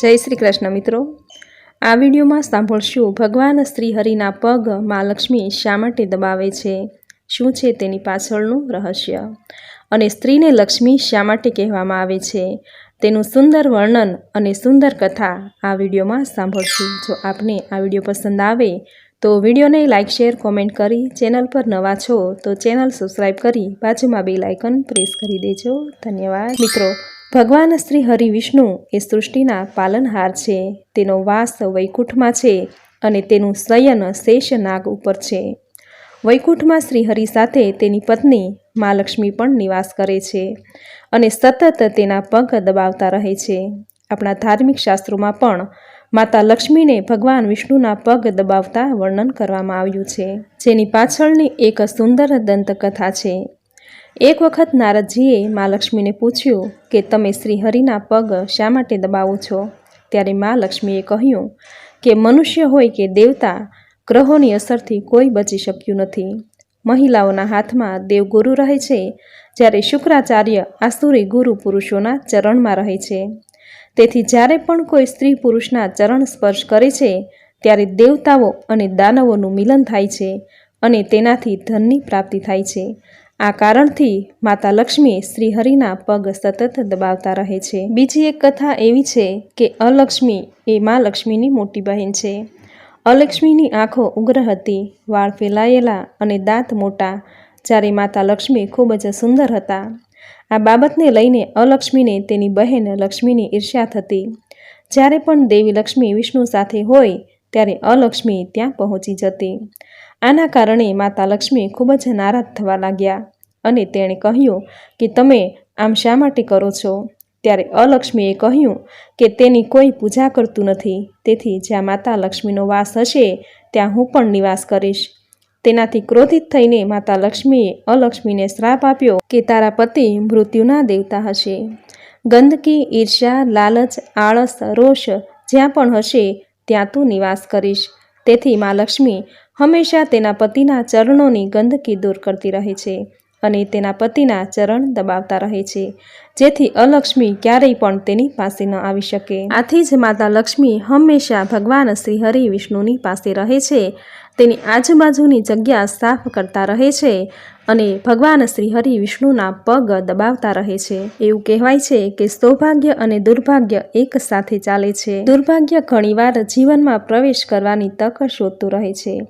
જય શ્રી કૃષ્ણ મિત્રો. આ વિડીયોમાં સાંભળશું ભગવાન શ્રી હરિના પગ મા લક્ષ્મી શા માટે દબાવે છે? શું છે તેની પાછળનું રહસ્ય? અને સ્ત્રીને લક્ષ્મી શા માટે કહેવામાં આવે છે? તેનું સુંદર વર્ણન અને સુંદર કથા આ વિડીયોમાં સાંભળશું. જો આપને આ વીડિયો પસંદ આવે તો વિડીયોને લાઇક શેર, કોમેન્ટ કરી ચેનલ પર નવા છો તો ચેનલ સબસ્ક્રાઈબ કરી બાજુમાં બે લાઇકન પ્રેસ કરી દેજો. ધન્યવાદ. મિત્રો ભગવાન શ્રી હરિ વિષ્ણુ એ સૃષ્ટિના પાલનહાર છે, તેનો વાસ વૈકુંઠમાં છે અને તેનું શયન શેષ નાગ ઉપર છે. વૈકુંઠમાં શ્રી હરિ સાથે તેની પત્ની મા લક્ષ્મી પણ નિવાસ કરે છે અને સતત તેના પગ દબાવતા રહે છે. આપણા ધાર્મિક શાસ્ત્રોમાં પણ માતા લક્ષ્મીને ભગવાન વિષ્ણુના પગ દબાવતા વર્ણન કરવામાં આવ્યું છે. જેની પાછળની એક સુંદર દંતકથા છે. એક વખત નારદજીએ મા લક્ષ્મીને પૂછ્યું કે, તમે શ્રીહરિના પગ શા માટે દબાવો છો? ત્યારે મા લક્ષ્મીએ કહ્યું કે, મનુષ્ય હોય કે દેવતા, ગ્રહોની અસરથી કોઈ બચી શક્યું નથી. મહિલાઓના હાથમાં દેવગુરુ રહે છે, જ્યારે શુક્રાચાર્ય આસુરી ગુરુ પુરુષોના ચરણમાં રહે છે. તેથી જ્યારે પણ કોઈ સ્ત્રી પુરુષના ચરણ સ્પર્શ કરે છે, ત્યારે દેવતાઓ અને દાનવોનું મિલન થાય છે અને તેનાથી ધનની પ્રાપ્તિ થાય છે. આ કારણથી માતા લક્ષ્મી શ્રી હરિના પગ સતત દબાવતા રહે છે. બીજી એક કથા એવી છે કે અલક્ષ્મી એ મા લક્ષ્મીની મોટી બહેન છે. અલક્ષ્મીની આંખો ઉગ્ર હતી, વાળ ફેલાયેલા અને દાંત મોટા. જ્યારે માતા લક્ષ્મી ખૂબ જ સુંદર હતા. આ બાબતને લઈને અલક્ષ્મીને તેની બહેન લક્ષ્મીની ઈર્ષ્યા થતી. જ્યારે પણ દેવી લક્ષ્મી વિષ્ણુ સાથે હોય, ત્યારે અલક્ષ્મી ત્યાં પહોંચી જતી. આના કારણે માતા લક્ષ્મી ખૂબ જ નારાજ થવા લાગ્યા અને તેણે કહ્યું કે તમે આમ શા માટે કરો છો? ત્યારે અલક્ષ્મીએ કહ્યું કે તેની કોઈ પૂજા કરતું નથી. તેથી જ્યાં માતા લક્ષ્મીનો વાસ હશે, ત્યાં હું પણ નિવાસ કરીશ. તેનાથી ક્રોધિત થઈને માતા લક્ષ્મીએ અલક્ષ્મીને શ્રાપ આપ્યો કે તારા પતિ મૃત્યુના દેવતા હશે. ગંદકી, ઈર્ષ્યા, લાલચ, આળસ, રોષ જ્યાં પણ હશે, ત્યાં તું નિવાસ કરીશ. તેથી મા લક્ષ્મી હંમેશા તેના પતિના ચરણોની ગંદકી દૂર કરતી રહે છે અને તેના પતિના ચરણ દબાવતા રહે છે. જેથી અલક્ષ્મી ક્યારેય પણ તેની પાસે ન આવી શકે. આથી જ માતા લક્ષ્મી હંમેશા ભગવાન શ્રી હરિ વિષ્ણુની પાસે રહે છે. તેની આજુબાજુની જગ્યા સાફ કરતા રહે છે અને ભગવાન શ્રી હરિ વિષ્ણુના પગ દબાવતા રહે છે. એવું કહેવાય છે કે સૌભાગ્ય અને દુર્ભાગ્ય એક સાથે ચાલે છે. દુર્ભાગ્ય ઘણીવાર જીવનમાં પ્રવેશ કરવાની તક શોધતું રહે છે.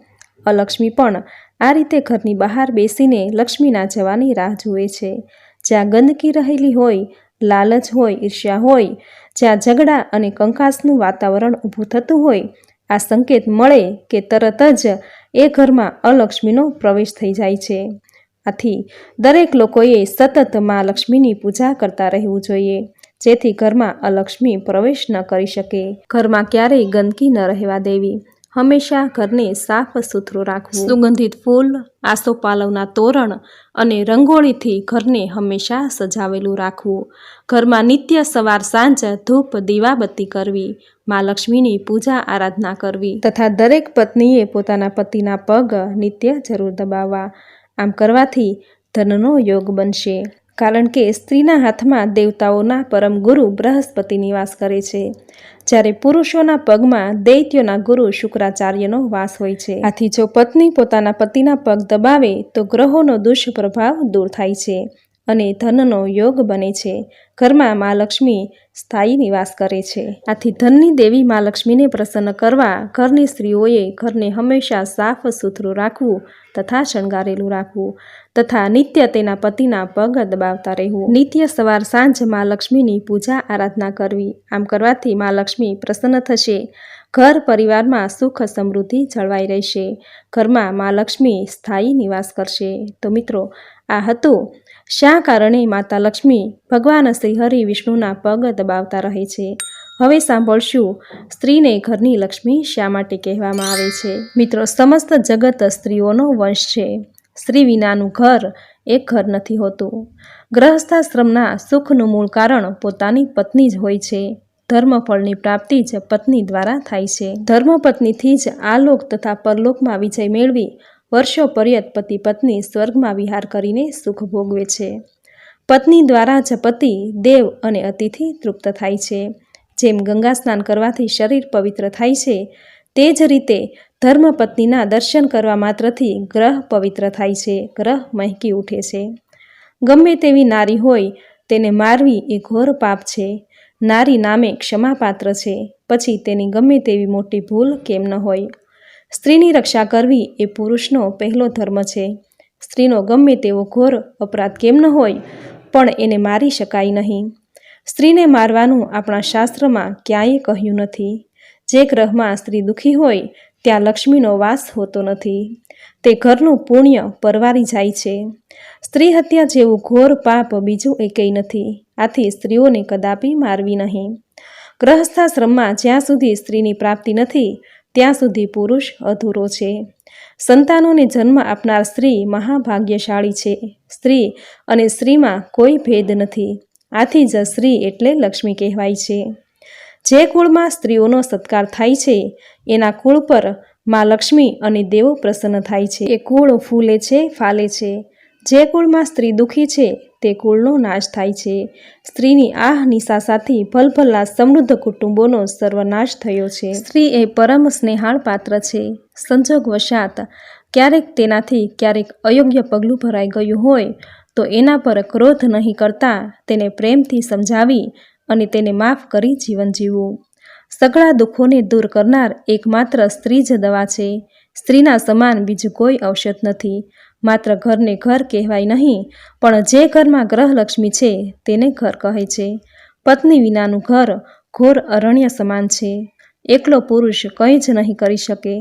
અલક્ષ્મી પણ આ રીતે ઘરની બહાર બેસીને લક્ષ્મીના જવાની રાહ જુએ છે. જ્યાં ગંદકી રહેલી હોય, લાલચ હોય, ઈર્ષ્યા હોય, જ્યાં ઝઘડા અને કંકાસનું વાતાવરણ ઊભું થતું હોય, આ સંકેત મળે કે તરત જ એ ઘરમાં અલક્ષ્મીનો પ્રવેશ થઈ જાય છે. આથી દરેક લોકોએ સતત મા લક્ષ્મીની પૂજા કરતા રહેવું જોઈએ, જેથી ઘરમાં અલક્ષ્મી પ્રવેશ ન કરી શકે. ઘરમાં ક્યારેય ગંદકી ન રહેવા દેવી. હંમેશા ઘરને સાફ સુથરું રાખવું. સુગંધિત ફૂલ આસોપાલવના તોરણ અને રંગોળીથી ઘરને હંમેશા સજાવેલું રાખવું. ઘરમાં નિત્ય સવાર સાંજ ધૂપ દીવાબત્તી કરવી મા લક્ષ્મીની પૂજા આરાધના કરવી. તથા દરેક પત્નીએ પોતાના પતિના પગ નિત્ય જરૂર દબાવવા. આમ કરવાથી ધનનો યોગ બનશે. કારણ કે સ્ત્રીના હાથમાં દેવતાઓના પરમ ગુરુ બૃહસ્પતિ નિવાસ કરે છે. જ્યારે પુરુષોના પગમાં દૈત્યોના ગુરુ શુક્રાચાર્યનો વાસ હોય છે. આથી જો પત્ની પોતાના પતિના પગ દબાવે તો ગ્રહોનો દુષ્પ્રભાવ દૂર થાય છે. અને ધનનો યોગ બને છે. ઘરમાં મા લક્ષ્મી સ્થાયી નિવાસ કરે છે. આથી ધનની દેવી મા લક્ષ્મીને પ્રસન્ન કરવા ઘરની સ્ત્રીઓએ ઘરને હંમેશા સાફ સુથરું રાખવું તથા શણગારેલું રાખવું તથા નિત્ય તેના પતિના પગ દબાવતા રહેવું. નિત્ય સવાર સાંજ મા લક્ષ્મીની પૂજા આરાધના કરવી. આમ કરવાથી મા લક્ષ્મી પ્રસન્ન થશે. ઘર પરિવારમાં સુખ સમૃદ્ધિ જળવાઈ રહેશે. ઘરમાં મા લક્ષ્મી સ્થાયી નિવાસ કરશે. તો મિત્રો આ હતું. શા કારણે માતા લક્ષ્મી ભગવાન શ્રી હરિ વિષ્ણુના પગ દબાવતા રહે છે? હવે સાંભળશું સ્ત્રીને ઘરની લક્ષ્મી શા માટે કહેવામાં આવે છે? મિત્રો, સમસ્ત જગત સ્ત્રીઓનો વંશ છે. સ્ત્રી વિનાનું ઘર એક ઘર નથી હોતું. ગ્રહસ્થાશ્રમના સુખનું મૂળ કારણ પોતાની પત્ની જ હોય છે. ધર્મફળની પ્રાપ્તિ જ પત્ની દ્વારા થાય છે. ધર્મપત્નીથી જ આલોક તથા પરલોકમાં વિજય મેળવી વર્ષો પર્યત પતિ પત્ની સ્વર્ગમાં વિહાર કરીને સુખ ભોગવે છે. પત્ની દ્વારા જ પતિ, દેવ અને અતિથિ તૃપ્ત થાય છે. જેમ ગંગા સ્નાન કરવાથી શરીર પવિત્ર થાય છે, તે જ રીતે ધર્મપત્નીના દર્શન કરવા માત્રથી ગ્રહ પવિત્ર થાય છે, ગ્રહ મહેકી ઉઠે છે. ગમે તેવી નારી હોય, તેને મારવી એ ઘોર પાપ છે. નારી નામે ક્ષમાપાત્ર છે, પછી તેની ગમે તેવી મોટી ભૂલ કેમ ન હોય? સ્ત્રીની રક્ષા કરવી એ પુરુષનો પહેલો ધર્મ છે. સ્ત્રીનો ગમે તેવો ઘોર અપરાધ કેમ ન હોય, પણ એને મારી શકાય નહીં. સ્ત્રીને મારવાનું આપણા શાસ્ત્રમાં ક્યાંય કહ્યું નથી. જે ગ્રહમાં સ્ત્રી દુઃખી હોય, ત્યાં લક્ષ્મીનો વાસ હોતો નથી. તે ઘરનું પુણ્ય પરવારી જાય છે. સ્ત્રી હત્યા જેવું ઘોર પાપ બીજું એકેય નથી. આથી સ્ત્રીઓને કદાપી મારવી નહીં. ગ્રહસ્થાશ્રમમાં જ્યાં સુધી સ્ત્રીની પ્રાપ્તિ નથી ત્યાં સુધી પુરુષ અધૂરો છે. સંતાનોને જન્મ આપનાર સ્ત્રી મહાભાગ્યશાળી છે. સ્ત્રી અને સ્ત્રીમાં કોઈ ભેદ નથી. આથી જ સ્ત્રી એટલે લક્ષ્મી કહેવાય છે. જે કુળમાં સ્ત્રીઓનો સત્કાર થાય છે, એના કુળ પરમાં લક્ષ્મી અને દેવો પ્રસન્ન થાય છે. એ કુળ ફૂલે છે, ફાલે છે. જે કુળમાં સ્ત્રી દુઃખી છે તે કુળનો નાશ થાય છે. સ્ત્રીની આ નિશા સાથે ભલભલા સમૃદ્ધ કુટુંબોનો સર્વનાશ થયો છે. સ્ત્રી એ પરમ સ્નેહાળ પાત્ર છે. સંજોગવશાત, ક્યારેક તેનાથી ક્યારેક અયોગ્ય પગલું ભરાઈ ગયું હોય, તો એના પર ક્રોધ નહીં કરતા તેને પ્રેમથી સમજાવી અને તેને માફ કરી જીવન જીવવું. સઘળા દુઃખોને દૂર કરનાર એકમાત્ર સ્ત્રી જ દવા છે. સ્ત્રીના સમાન બીજું કોઈ ઔષધ નથી. માત્ર ઘરને ઘર કહેવાય નહીં, પણ જે ઘરમાં ગ્રહલક્ષ્મી છે તેને ઘર કહે છે. પત્ની વિનાનું ઘર ઘોર અરણ્ય સમાન છે. એકલો પુરુષ કંઈ જ નહીં કરી શકે.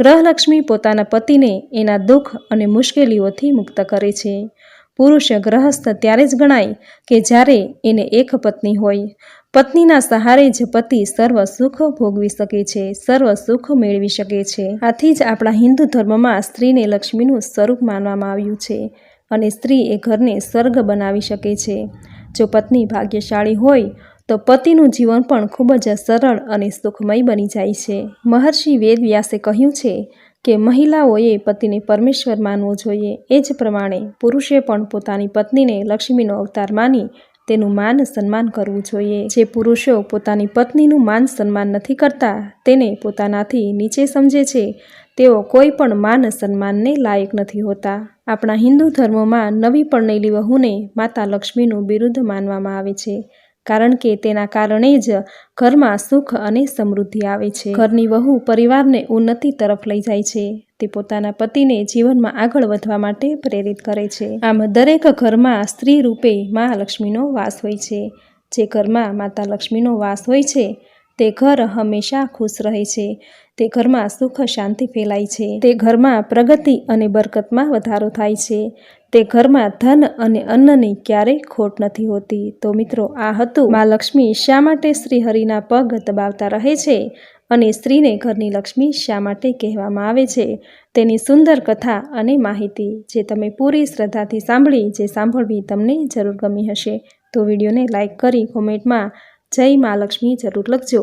ગ્રહલક્ષ્મી પોતાના પતિને એના દુઃખ અને મુશ્કેલીઓથી મુક્ત કરે છે. પુરુષ ગ્રહસ્થ ત્યારે જ ગણાય કે જ્યારે એને એક પત્ની હોય પત્નીના સહારે જ પતિ સર્વ સુખ ભોગવી શકે છે, સર્વ સુખ મેળવી શકે છે. આથી જ આપણા હિન્દુ ધર્મમાં સ્ત્રીને લક્ષ્મીનું સ્વરૂપ માનવામાં આવ્યું છે અને સ્ત્રી એ ઘરને સ્વર્ગ બનાવી શકે છે. જો પત્ની ભાગ્યશાળી હોય, તો પતિનું જીવન પણ ખૂબ જ સરળ અને સુખમય બની જાય છે. મહર્ષિ વેદવ્યાસે કહ્યું છે કે મહિલાઓએ પતિને પરમેશ્વર માનવો જોઈએ. એ જ પ્રમાણે પુરુષે પણ પોતાની પત્નીને લક્ષ્મીનો અવતાર માની તેનું માન સન્માન કરવું જોઈએ. જે પુરુષો પોતાની પત્નીનું માન સન્માન નથી કરતા, તેને પોતાનાથી નીચે સમજે છે. તેઓ કોઈ પણ માન સન્માનને લાયક નથી હોતા. આપણા હિન્દુ ધર્મમાં નવી પરણેલી વહુને માતા લક્ષ્મીનું બિરુદ માનવામાં આવે છે. કારણ કે તેના કારણે જ ઘરમાં સુખ અને સમૃદ્ધિ આવે છે. ઘરની વહુ પરિવારને ઉન્નતિ તરફ લઈ જાય છે. તે પોતાના પતિને જીવનમાં આગળ વધવા માટે પ્રેરિત કરે છે. આમ દરેક ઘરમાં સ્ત્રી રૂપે મા લક્ષ્મીનો વાસ હોય છે. જે ઘરમાં માતા લક્ષ્મીનો વાસ હોય છે, તે ઘર હંમેશા ખુશ રહે છે. તે ઘરમાં સુખ શાંતિ ફેલાય છે. તે ઘરમાં પ્રગતિ અને બરકતમાં વધારો થાય છે. તે ઘરમાં ધન અને અન્નની ક્યારેય ખોટ નથી હોતી. તો મિત્રો, આ હતું મા લક્ષ્મી શા માટે શ્રી હરિના પગ દબાવતા રહે છે અને સ્ત્રીને ઘરની લક્ષ્મી શા માટે કહેવામાં આવે છે? તેની સુંદર કથા અને માહિતી જે તમે પૂરી શ્રદ્ધાથી સાંભળી, જે સાંભળવી તમને જરૂર ગમી હશે. તો વિડીયોને લાઇક કરી કોમેન્ટમાં જય મા લક્ષ્મી જરૂર લખજો.